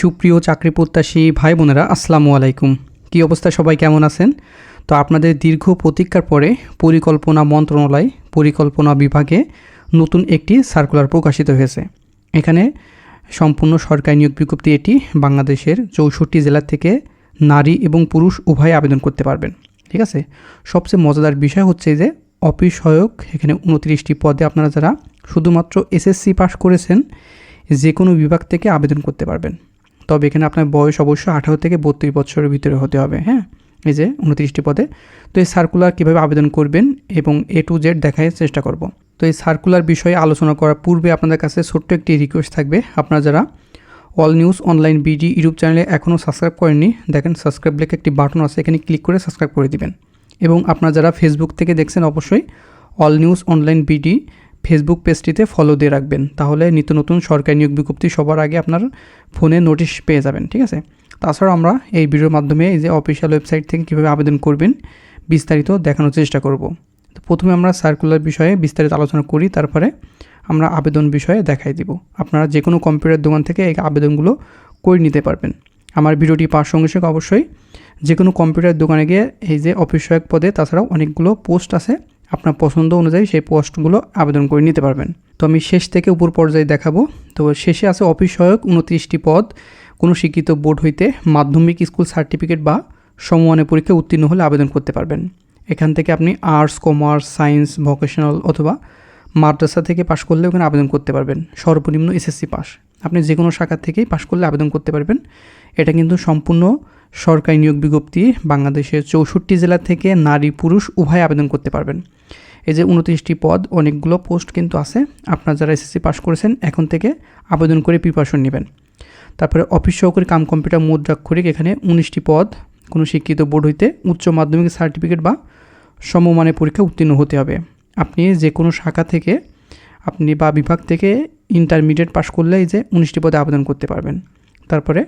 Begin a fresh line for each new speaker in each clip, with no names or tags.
সুপ্রিয় চাকরি প্রত্যাশী ভাই বোনেরা, আসসালামু আলাইকুম। কী অবস্থা? সবাই কেমন আছেন? তো আপনাদের দীর্ঘ প্রতীক্ষার পরে পরিকল্পনা মন্ত্রণালয়, পরিকল্পনা বিভাগে নতুন একটি সার্কুলার প্রকাশিত হয়েছে। এখানে সম্পূর্ণ সরকারি নিয়োগ বিজ্ঞপ্তি এটি বাংলাদেশের চৌষট্টি জেলা থেকে নারী এবং পুরুষ উভয়ে আবেদন করতে পারবেন। ঠিক আছে? সবচেয়ে মজাদার বিষয় হচ্ছে যে অফিস সহায়ক, এখানে উনত্রিশটি পদে আপনারা যারা শুধুমাত্র এসএসসি পাস করেছেন, যে কোনো বিভাগ থেকে আবেদন করতে পারবেন। তবে এখানে আপনার বয়স অবশ্যই আঠারো থেকে বত্রিশ বছরের ভিতরে হতে হবে হ্যাঁ? এই যে উনত্রিশটি পদে। তো এই সার্কুলার কীভাবে আবেদন করবেন এবং এ টু জেড দেখার চেষ্টা করব। তো এই সার্কুলার বিষয়ে আলোচনা করার পূর্বে আপনাদের কাছে ছোট্ট একটি রিকোয়েস্ট থাকবে। আপনারা যারা All News Online BD YouTube চ্যানেলে এখনও সাবস্ক্রাইব করেননি, দেখেন সাবস্ক্রাইব লেখে একটি বাটন আছে, এখানে ক্লিক করে সাবস্ক্রাইব করে দিবেন। এবং আপনারা যারা ফেসবুক থেকে দেখছেন, অবশ্যই All News Online BD Facebook পেজটিতে follow দিয়ে রাখবেন। তাহলে নিত্য নতুন সরকারি নিয়োগ বিজ্ঞপ্তি সবার আগে আপনার ফোনে নোটিশ পেয়ে যাবেন, ঠিক আছে? তাছাড়া আমরা এই ভিডিওর মাধ্যমে এই যে অফিসিয়াল ওয়েবসাইট থেকে কীভাবে আবেদন করবেন, বিস্তারিত দেখানোর চেষ্টা করব। তো প্রথমে আমরা সার্কুলার বিষয়ে বিস্তারিত আলোচনা করি, তারপরে আমরা আবেদন বিষয়ে দেখাই দিব। আপনারা যে কোনো কম্পিউটার দোকান থেকে এই আবেদনগুলো করে নিতে পারবেন। আমার ভিডিওটি পাওয়ার সঙ্গে সঙ্গে অবশ্যই যে কোনো কম্পিউটার দোকানে গিয়ে এই যে অফিস সহায়ক পদে তাছাড়াও অনেকগুলো পোস্ট আছে আপনার পছন্দ অনুযায়ী সেই পোস্টগুলো আবেদন করে নিতে পারবেন। তো আমি শেষ থেকে উপর পর্যায়ে দেখাবো। তো শেষে আছে অফিস সহায়ক উনত্রিশটি পদ। কোনো শিক্ষিত বোর্ড হইতে মাধ্যমিক স্কুল সার্টিফিকেট বা সমমানের পরীক্ষায় উত্তীর্ণ হলে আবেদন করতে পারবেন। এখান থেকে আপনি আর্টস, কমার্স, সায়েন্স, ভোকেশনাল অথবা মাদ্রাসা থেকে পাশ করলে ওখানে আবেদন করতে পারবেন। সর্বনিম্ন এসএসসি পাস। আপনি যে কোনো শাখা থেকেই পাশ করলে আবেদন করতে পারবেন। এটা কিন্তু সম্পূর্ণ সরকারি নিয়োগ বিজ্ঞপ্তি, বাংলাদেশের চৌষট্টি জেলা থেকে নারী পুরুষ উভয় আবেদন করতে পারবেন। এই যে উনত্রিশটি পদ, অনেকগুলো পোস্ট কিন্তু আছে। আপনার যারা এসএসসি পাস করেছেন, এখন থেকে আবেদন করে প্রিপারেশন নেবেন। তারপরে অফিস সহকারী কাম কম্পিউটার মুদ্রাক্ষরিক, এখানে উনিশটি পদ। কোনো শিক্ষিত বোর্ড হইতে উচ্চ মাধ্যমিক সার্টিফিকেট বা সমমানের পরীক্ষা উত্তীর্ণ হতে হবে। আপনি যে কোনো শাখা থেকে, আপনি বা বিভাগ থেকে ইন্টারমিডিয়েট পাশ করলে এই যে উনিশটি পদে আবেদন করতে পারবেন। তারপরে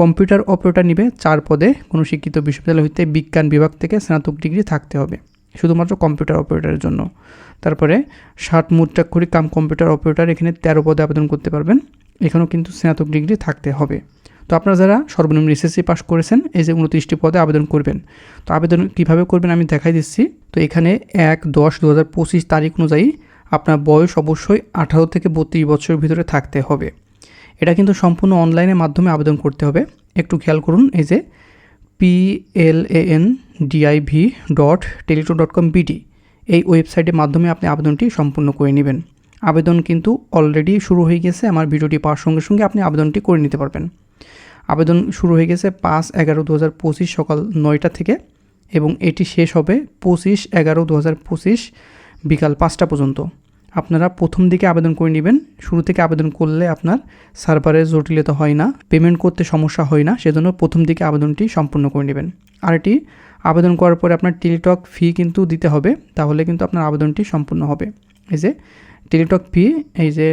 কম্পিউটার অপারেটর নিবে, চার পদে কোনো শিক্ষিত বিশ্ববিদ্যালয় হইতে বিজ্ঞান বিভাগ থেকে স্নাতক ডিগ্রি থাকতে হবে, শুধুমাত্র কম্পিউটার অপারেটরের জন্য। তারপরে ষাট মুদ্রাক্ষরিক কাম কম্পিউটার অপারেটর এখানে তেরো পদে আবেদন করতে পারবেন, এখানেও কিন্তু স্নাতক ডিগ্রি থাকতে হবে। তো আপনারা যারা সর্বনিম্ন এসএসসি পাস করেছেন, এই যে উনত্রিশটি পদে আবেদন করবেন, তো আবেদন কীভাবে করবেন আমি দেখাই দিচ্ছি। তো এখানে এক, দশ দু তারিখ অনুযায়ী আপনার বয়স অবশ্যই আঠারো থেকে বত্রিশ বছরের ভিতরে থাকতে হবে। এটা কিন্তু সম্পূর্ণ অনলাইনের মাধ্যমে আবেদন করতে হবে। একটু খেয়াল করুন, এই যে PLAN DIV dot teletalk dot com BD এই ওয়েবসাইটের মাধ্যমে আপনি আবেদনটি সম্পূর্ণ করে নেবেন। আবেদন কিন্তু অলরেডি শুরু হয়ে গেছে, আমার ভিডিওটি পাওয়ার সঙ্গে সঙ্গে আপনি আবেদনটি করে নিতে পারবেন। আবেদন শুরু হয়ে গেছে পাঁচ এগারো দু হাজার পঁচিশ সকাল নয়টা থেকে এবং এটি শেষ হবে পঁচিশ এগারো দু হাজার পঁচিশ বিকাল পাঁচটা পর্যন্ত। আপনারা প্রথম দিকে আবেদন করে নেবেন। শুরু থেকে আবেদন করলে আপনার সার্ভারের জটিলতা হয় না, পেমেন্ট করতে সমস্যা হয় না, সেজন্য প্রথম দিকে আবেদনটি সম্পূর্ণ করে নেবেন। আর এটি আবেদন করার পরে আপনার টেলিটক ফি কিন্তু দিতে হবে, তাহলে কিন্তু আপনার আবেদনটি সম্পূর্ণ হবে। এই যে টেলিটক ফি, এই যে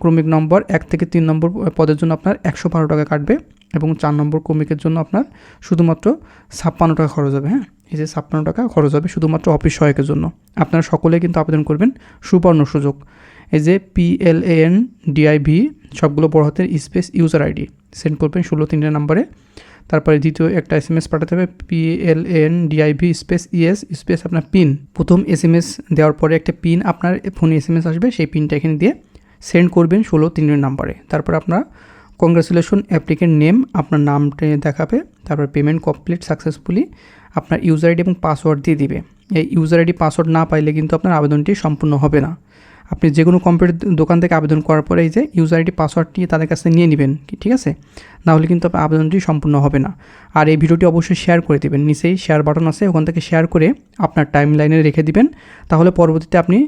ক্রমিক নম্বর, এক থেকে তিন নম্বর পদের জন্য আপনার একশো বারো টাকা কাটবে এবং চার নম্বর ক্রমিকের জন্য আপনার শুধুমাত্র ছাপ্পান্ন টাকা খরচ হবে হ্যাঁ? এই যে ছাপ্পান্ন টাকা খরচ হবে শুধুমাত্র অফিস সহায়কের জন্য। আপনারা সকলে কিন্তু আবেদন করবেন সুবর্ণ সুযোগ। এই যে পিএলএএন ডিআইভি সবগুলো বড় হাতের স্পেস ইউজার আইডি সেন্ড করবেন ষোলো তিনটে নাম্বারে। তারপরে দ্বিতীয় একটা এস এম এস পাঠাতে হবে PLN DIV space ES space আপনার পিন প্রথম এস এম এস দেওয়ার পরে একটা পিন আপনার ফোনে এস এম এস আসবে, সেই পিনটা এখানে দিয়ে সেন্ড করবেন ষোলো তিনটের নাম্বারে। তারপর আপনার কংগ্রেচুলেশন অ্যাপ্লিকেন্ট নেম আপনার নামটা দেখাবে, তারপর পেমেন্ট কমপ্লিট সাকসেসফুলি আপনার ইউজার আইডি এবং পাসওয়ার্ড দিয়ে দিবে। এই ইউজার আইডি পাসওয়ার্ড না পাইলে কিন্তু আপনার আবেদনটি সম্পূর্ণ হবে না। আপনি যে কোনো কম্পিউটার দোকান থেকে আবেদন করার পরে এই যে ইউজার আইডি পাসওয়ার্ডটি তাদের কাছে নিয়ে নেবেন ঠিক আছে? না হলে কিন্তু আপনার আবেদনটি সম্পূর্ণ হবে না। আর এই ভিডিওটি অবশ্যই শেয়ার করে দেবেন। নিচেই শেয়ার বাটন আছে, ওখান থেকে শেয়ার করে আপনার টাইম লাইনে রেখে দিবেন। তাহলে পরবর্তীতে আপনি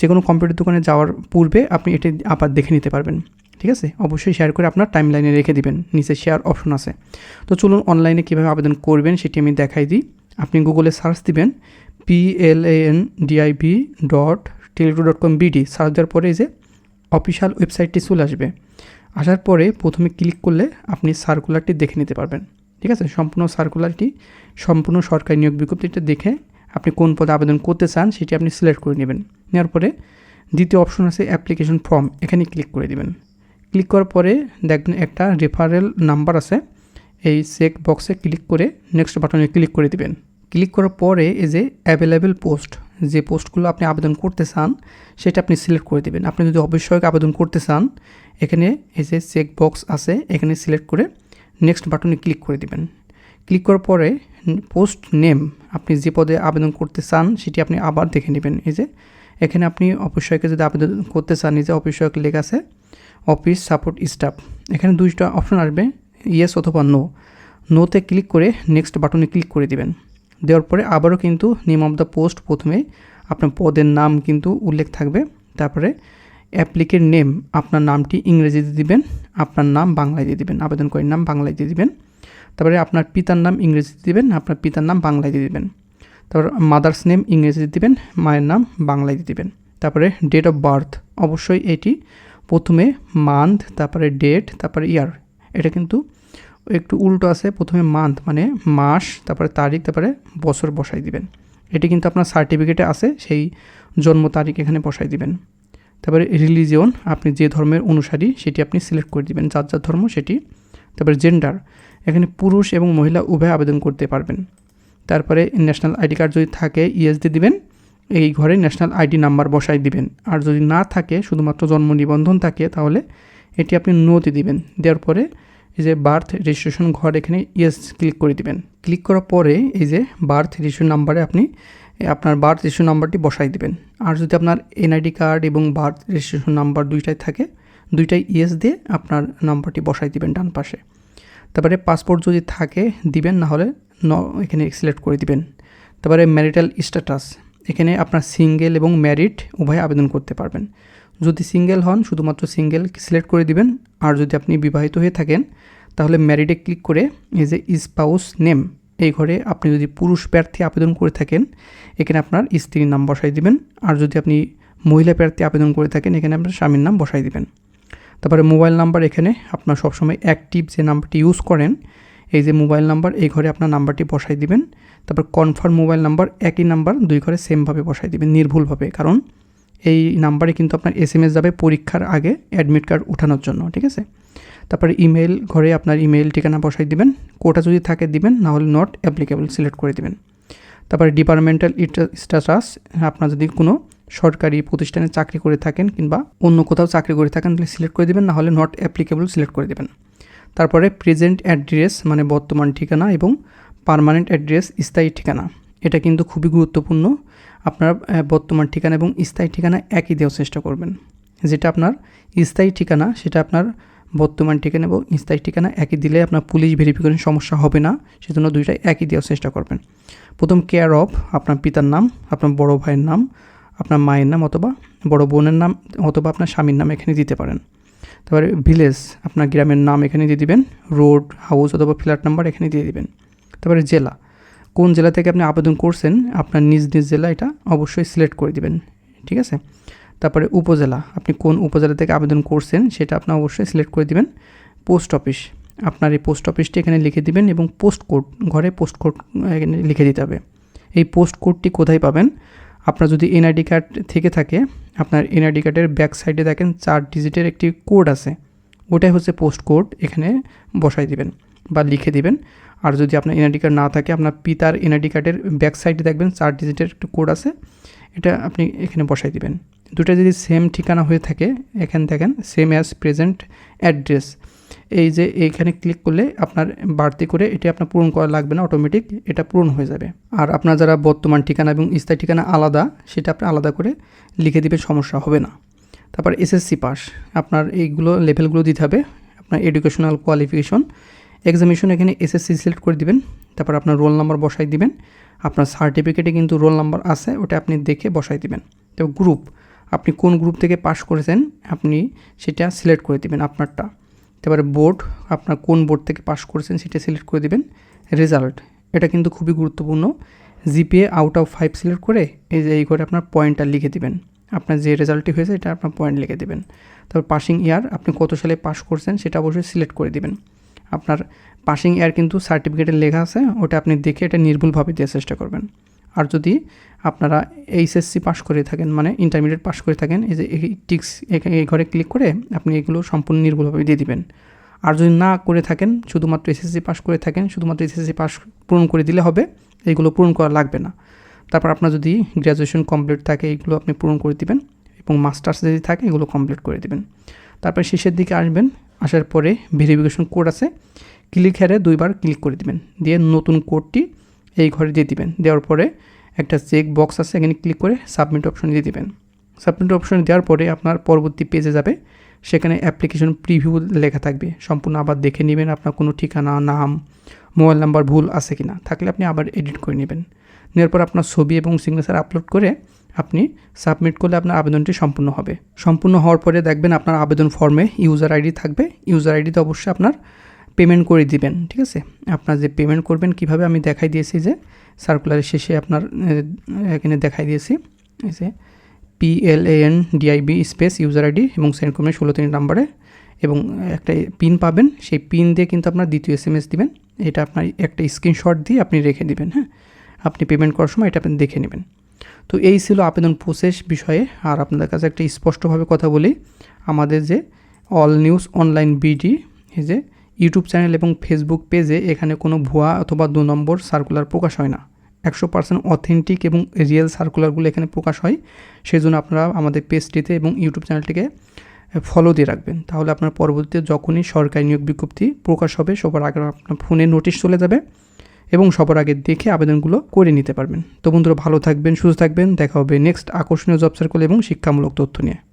যে কোনো কম্পিউটার দোকানে যাওয়ার পূর্বে আপনি এটি আবার দেখে নিতে পারবেন। ঠিক আছে? অবশ্যই শেয়ার করে আপনার টাইম লাইনে রেখে দিবেন। নিচে শেয়ার অপশন আছে। তো চলুন অনলাইনে কীভাবে আবেদন করবেন সেটি আমি দেখাই দিই। আপনি গুগলে সার্চ দিবেন PLAN DIV dot teletalk dot com BD search দেওয়ার পরে যে অফিসিয়াল ওয়েবসাইটটি চলে আসবে। আসার পরে প্রথমে ক্লিক করলে আপনি সার্কুলারটি দেখে নিতে পারবেন। ঠিক আছে? সম্পূর্ণ সার্কুলারটি, সম্পূর্ণ সরকারি নিয়োগ বিজ্ঞপ্তিটা দেখে আপনি কোন পদে আবেদন করতে চান সেটি আপনি সিলেক্ট করে নেবেন। নেওয়ার পরে দ্বিতীয় অপশন আছে অ্যাপ্লিকেশন ফর্ম। এখানে ক্লিক করে দেবেন। ক্লিক করার পরে দেখবেন একটা রেফারেল নাম্বার আছে। এই চেক বক্সে ক্লিক করে নেক্সট বাটনে ক্লিক করে দিবেন। ক্লিক করার পরে এই যে অ্যাভেলেবেল পোস্ট যে পোস্টগুলো আপনি আবেদন করতে চান, সেটা আপনি সিলেক্ট করে দেবেন। আপনি যদি অবশ্যই আবেদন করতে চান, এখানে এই যে চেক বক্স আছে, এখানে সিলেক্ট করে নেক্সট বাটনে ক্লিক করে দিবেন। ক্লিক করার পরে পোস্ট নেম, আপনি যে পদে আবেদন করতে চান, সেটি আপনি আবার দেখে নেবেন। এই যে এখানে আপনি অফিসয়কে যদি আবেদন করতে চান, এই যে অফিসয়ক লেখা আছে, অফিস সাপোর্ট স্টাফ। এখানে দুইটা অপশন আসবে, ইয়েস অথবা নো। নোতে ক্লিক করে নেক্সট বাটনে ক্লিক করে দিবেন। দেওয়ার পরে আবারও কিন্তু নেম অফ দ্য পোস্ট প্রথমে আপনার পদের নাম কিন্তু উল্লেখ থাকবে। তারপরে অ্যাপ্লিকের নেম আপনার নামটি ইংরেজিতে দিবেন, আপনার নাম বাংলায় দিয়ে দিবেন, আবেদনকারীর নাম বাংলায় দিয়ে দিবেন। তারপরে আপনার পিতার নাম ইংরেজিতে দিবেন, আপনার পিতার নাম বাংলায় দিয়ে দিবেন। তারপর মাদার্স নেম ইংরেজিতে দিবেন, মায়ের নাম বাংলায় দিয়ে দিবেন। তারপরে ডেট অফ বার্থ অবশ্যই এটি প্রথমে মান্থ তারপরে ডেট তারপরে ইয়ার এটা কিন্তু একটু উল্টো আছে, প্রথমে মান্থ মানে মাস, তারপরে তারিখ, তারপরে বছর বসাই দিবেন। এটি কিন্তু আপনার সার্টিফিকেটে আছে, সেই জন্ম তারিখ এখানে বসাই দিবেন। তারপরে রিলিজিয়ন আপনি যে ধর্মের অনুসারী, সেটি আপনি সিলেক্ট করে দিবেন। যার যার ধর্ম, সেটি, তারপরে জেন্ডার এখানে পুরুষ এবং মহিলা উভয় আবেদন করতে পারবেন। তারপরে ন্যাশনাল আইডি কার্ড যদি থাকে ইএস দিয়ে দিবেন, এই ঘরে ন্যাশনাল আইডি নাম্বার বসাই দিবেন। আর যদি না থাকে, শুধুমাত্র জন্ম নিবন্ধন থাকে, তাহলে এটি আপনি নোতে দিবেন। দেওয়ার পরে এই যে বার্থ রেজিস্ট্রেশন ঘর এখানে ইয়েস ক্লিক করে দিবেন। ক্লিক করার পরে এই যে বার্থ রেজিস্ট্রেশন নাম্বারে আপনি আপনার বার্থ রেজিস্ট্রেশন নাম্বারটি বসাই দিবেন। আর যদি আপনার এনআইডি কার্ড এবং বার্থ রেজিস্ট্রেশন নাম্বার দুইটাই থাকে, দুইটাই ইয়েস দিয়ে আপনার নাম্বারটি বসাই দিবেন ডান পাশে। তারপরে পাসপোর্ট যদি থাকে দিবেন না হলে ন এখানে সিলেক্ট করে দিবেন। তারপরে ম্যারিটাল স্ট্যাটাস এখানে আপনার সিঙ্গেল এবং ম্যারিড উভয় আবেদন করতে পারবেন। যদি সিঙ্গেল হন, শুধুমাত্র সিঙ্গেল সিলেক্ট করে দিবেন। আর যদি আপনি বিবাহিত হয়ে থাকেন, তাহলে ম্যারিডে ক্লিক করে এই যে স্পাউস নেম এই ঘরে আপনি যদি পুরুষ প্রার্থী আবেদন করে থাকেন, এখানে আপনার স্ত্রীর নাম বসাই দিবেন। আর যদি আপনি মহিলা প্রার্থী আবেদন করে থাকেন, এখানে আপনার স্বামীর নাম বসাই দিবেন। তারপরে মোবাইল নাম্বার এখানে আপনার সবসময় অ্যাক্টিভ যে নাম্বারটি ইউজ করেন, এই যে মোবাইল নাম্বার এই ঘরে আপনার নাম্বারটি বসাই দিবেন। তারপর কনফার্ম মোবাইল নাম্বার একই নাম্বার দুই ঘরে সেমভাবে বসাই দিবেন, নির্ভুলভাবে। কারণ এই নাম্বারে কিন্তু আপনার এস এম এস যাবে পরীক্ষার আগে অ্যাডমিট কার্ড উঠানোর জন্য, ঠিক আছে? তারপরে ইমেল ঘরে আপনার ইমেল ঠিকানা বসাই দিবেন, কোটা যদি থাকে দিবেন না হলে নট অ্যাপ্লিকেবল সিলেক্ট করে দিবেন। তারপরে ডিপার্টমেন্টাল স্ট্যাটাস আপনার যদি কোনো সরকারি প্রতিষ্ঠানে চাকরি করে থাকেন কিংবা অন্য কোথাও চাকরি করে থাকেন, তাহলে সিলেক্ট করে দেবেন না হলে নট অ্যাপ্লিকেবল সিলেক্ট করে দেবেন। তারপরে প্রেজেন্ট অ্যাড্রেস মানে বর্তমান ঠিকানা এবং পারমানেন্ট অ্যাড্রেস স্থায়ী ঠিকানা, এটা কিন্তু খুবই গুরুত্বপূর্ণ। আপনার বর্তমান ঠিকানা এবং স্থায়ী ঠিকানা একই দেওয়ার চেষ্টা করবেন। যেটা আপনার স্থায়ী ঠিকানা, সেটা আপনার বর্তমান ঠিকানা এবং স্থায়ী ঠিকানা একই দিলে আপনার পুলিশ ভেরিফিকেশন সমস্যা হবে না, সেজন্য দুইটাই একই দেওয়ার চেষ্টা করবেন। প্রথম কেয়ার অফ আপনার পিতার নাম, আপনার বড় ভাইয়ের নাম, আপনার মায়ের নাম অথবা বড় বোনের নাম অথবা আপনার স্বামীর নাম এখানে দিতে পারেন। তারপরে ভিলেজ আপনার গ্রামের নাম এখানে দিয়ে দিবেন রোড হাউস অথবা ফ্ল্যাট নাম্বার এখানে দিয়ে দিবেন। তারপরে জেলা কোন জেলা থেকে আপনি আবেদন করছেন, আপনার নিজ নিজ জেলা এটা অবশ্যই সিলেক্ট করে দিবেন, ঠিক আছে? তারপরে উপজেলা, আপনি কোন উপজেলা থেকে আবেদন করছেন সেটা আপনি অবশ্যই সিলেক্ট করে দিবেন। পোস্ট অফিস, আপনার এই পোস্ট অফিসটি এখানে লিখে দিবেন এবং পোস্ট কোড, ঘরে পোস্ট কোড এখানে লিখে দিতে হবে। এই পোস্ট কোডটি কোথায় পাবেন? আপনার যদি এনআইডি কার্ড থেকে থাকে, আপনার এনআইডি কার্ডের ব্যাক সাইডে দেখেন চার ডিজিটের একটি কোড আছে, ওটাই হচ্ছে পোস্ট কোড, এখানে বসাই দিবেন। বা লিখে দিবেন। আর যদি আপনার এনআইডি কার্ড না থাকে, আপনার পিতার এনআইডি কার্ডের ব্যাক সাইডে দেখবেন, চার ডিজিটের একটু কোড আছে। এটা আপনি এখানে বসাই দিবেন। দুটা যদি সেম ঠিকানা হয়ে থাকে, এখানে দেখেন সেম অ্যাজ প্রেজেন্ট অ্যাড্রেস এই যে এইখানে ক্লিক করলে আপনার বাড়তি করে এটি আপনার পূরণ করা লাগবে না অটোমেটিক এটা পূরণ হয়ে যাবে। আর আপনার যারা বর্তমান ঠিকানা এবং স্থায়ী ঠিকানা আলাদা, সেটা আপনি আলাদা করে লিখে দিবেন, সমস্যা হবে না। তারপর এসএসসি পাস আপনার এইগুলো লেভেলগুলো দিতে হবে, আপনার এডুকেশনাল কোয়ালিফিকেশন এক্সামিনেশন এখানে এসএসসি সিলেক্ট করে দিবেন, তারপর আপনার রোল নাম্বার বসাই দিবেন। আপনার সার্টিফিকেটে কিন্তু রোল নাম্বার আছে, ওটা আপনি দেখে বসাই দিবেন। তো গ্রুপ আপনি কোন গ্রুপ থেকে পাস করেছেন, আপনি সেটা সিলেক্ট করে দিবেন আপনারটা। তারপরে বোর্ড আপনার কোন বোর্ড থেকে পাস করেছেন সেটা সিলেক্ট করে দিবেন। রেজাল্ট এটা কিন্তু খুবই গুরুত্বপূর্ণ। GPA out of five select করে এই যে, এই করে আপনার পয়েন্টটা লিখে দিবেন। আপনার যে রেজাল্টটি হয়েছে, এটা আপনার পয়েন্ট লিখে দেবেন। তারপর পাসিং ইয়ার আপনি কত সালে পাস করছেন, সেটা অবশ্যই সিলেক্ট করে দিবেন। আপনার পাসিং ইয়ার কিন্তু সার্টিফিকেটে লেখা আছে, ওটা আপনি দেখে এটা নির্ভুলভাবে দেওয়ার চেষ্টা করবেন। আর যদি আপনারা এইচএসসি পাস করে থাকেন মানে ইন্টারমিডিয়েট পাস করে থাকেন, এই যে এই টিক্স এই ঘরে ক্লিক করে আপনি এগুলো সম্পূর্ণ নির্ভুলভাবে দিয়ে দিবেন। আর যদি না করে থাকেন, শুধুমাত্র এসএসসি পাস করে থাকেন, শুধুমাত্র এসএসসি পাস পূরণ করে দিলে হবে এইগুলো পূরণ করা লাগবে না। তারপর আপনার যদি গ্র্যাজুয়েশন কমপ্লিট থাকে এইগুলো আপনি পূরণ করে দিবেন, এবং মাস্টার্স যদি থাকে, এগুলো কমপ্লিট করে দিবেন। তারপর শেষের দিকে আসবেন আসার পরে ভেরিফিকেশন কোড আছে ক্লিক হেরে দুইবার ক্লিক করে দিবেন। দিয়ে নতুন কোডটি এই ঘরে দিয়ে দিবেন। দেওয়ার পরে একটা চেক বক্স আছে, এখানে ক্লিক করে সাবমিট অপশন দিয়ে দিবেন। সাবমিট অপশন দেওয়ার পরে আপনার পরবর্তী পেজে যাবে। সেখানে অ্যাপ্লিকেশন প্রিভিউ লেখা থাকবে। সম্পূর্ণ আবার দেখে নেবেন আপনার কোনো ঠিকানা, নাম মোবাইল নাম্বার ভুল আছে কি না থাকলে আপনি আবার এডিট করে নেবেন। নেওয়ার পর আপনার ছবি এবং সিগনেচার আপলোড করে আপনি সাবমিট করলে আপনার আবেদনটি সম্পূর্ণ হবে। সম্পূর্ণ হওয়ার পরে দেখবেন আপনার আবেদন ফর্মে ইউজার আইডি থাকবে। ইউজার আইডিতে অবশ্যই আপনার পেমেন্ট করে দিবেন, ঠিক আছে? আপনার যে পেমেন্ট করবেন, কীভাবে আমি দেখাই দিয়েছি যে সার্কুলারের শেষে আপনার এখানে দেখাই দিয়েছি যে PLAN DIV space user ID এবং সেন্ড করবেন ষোলো তিন নাম্বারে এবং একটা পিন পাবেন। সেই পিন দিয়ে কিন্তু আপনার দ্বিতীয় এস এম এস দিবেন। এটা আপনার একটা স্ক্রিনশট দিয়ে আপনি রেখে দিবেন হ্যাঁ? আপনি পেমেন্ট করার সময় এটা আপনি দেখে নেবেন। তো এই ছিল আবেদন প্রসেস বিষয়ে। আর আপনাদের কাছে একটা স্পষ্টভাবে কথা বলি। আমাদের যে অল নিউজ অনলাইন বিডি যে ইউটিউব চ্যানেল এবং ফেসবুক পেজে এখানে কোনো ভুয়া অথবা দু নম্বর সার্কুলার প্রকাশ হয় না। একশো পার্সেন্ট অথেন্টিক এবং রিয়েল সার্কুলারগুলো এখানে প্রকাশ হয়। সেই জন্য আপনারা আমাদের পেজটিতে এবং ইউটিউব চ্যানেলটিকে ফলো দিয়ে রাখবেন। তাহলে আপনার পরবর্তীতে যখনই সরকারি নিয়োগ বিজ্ঞপ্তি প্রকাশ হবে, সবার আগে আপনার ফোনে নোটিশ চলে যাবে। এবং সবার আগে দেখে আবেদনগুলো করে নিতে পারবেন। তো বন্ধুরা, ভালো থাকবেন, সুস্থ থাকবেন। দেখা হবে নেক্সট আকর্ষণীয় জব সার্কেল এবং শিক্ষামূলক তথ্য নিয়ে।